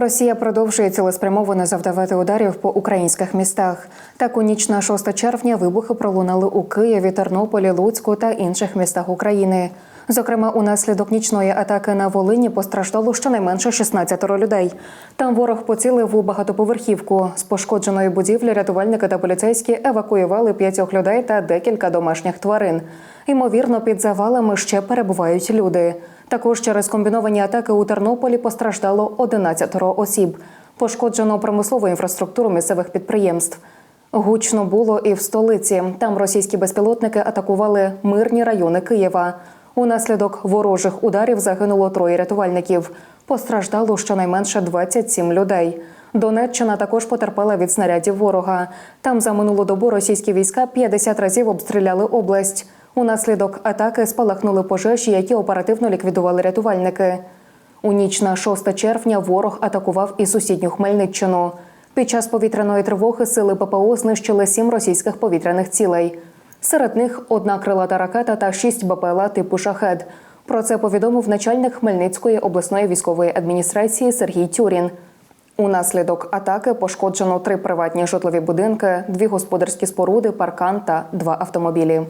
Росія продовжує цілеспрямовано завдавати ударів по українських містах. Так у ніч на 6 червня вибухи пролунали у Києві, Тернополі, Луцьку та інших містах України. Зокрема, унаслідок нічної атаки на Волині постраждало щонайменше 16 людей. Там ворог поцілив у багатоповерхівку. З пошкодженої будівлі рятувальники та поліцейські евакуювали п'ятьох людей та декілька домашніх тварин. Ймовірно, під завалами ще перебувають люди. Також через комбіновані атаки у Тернополі постраждало 11 осіб. Пошкоджено промислову інфраструктуру місцевих підприємств. Гучно було і в столиці. Там російські безпілотники атакували мирні райони Києва. Унаслідок ворожих ударів загинуло троє рятувальників. Постраждало щонайменше 27 людей. Донеччина також потерпала від снарядів ворога. Там за минулу добу російські війська 50 разів обстріляли область. Унаслідок атаки спалахнули пожежі, які оперативно ліквідували рятувальники. У ніч на 6 червня ворог атакував і сусідню Хмельниччину. Під час повітряної тривоги сили ППО знищили сім російських повітряних цілей. Серед них одна крилата ракета та шість БПЛА типу шахед. Про це повідомив начальник Хмельницької обласної військової адміністрації Сергій Тюрін. Унаслідок атаки пошкоджено три приватні житлові будинки, дві господарські споруди, паркан та два автомобілі.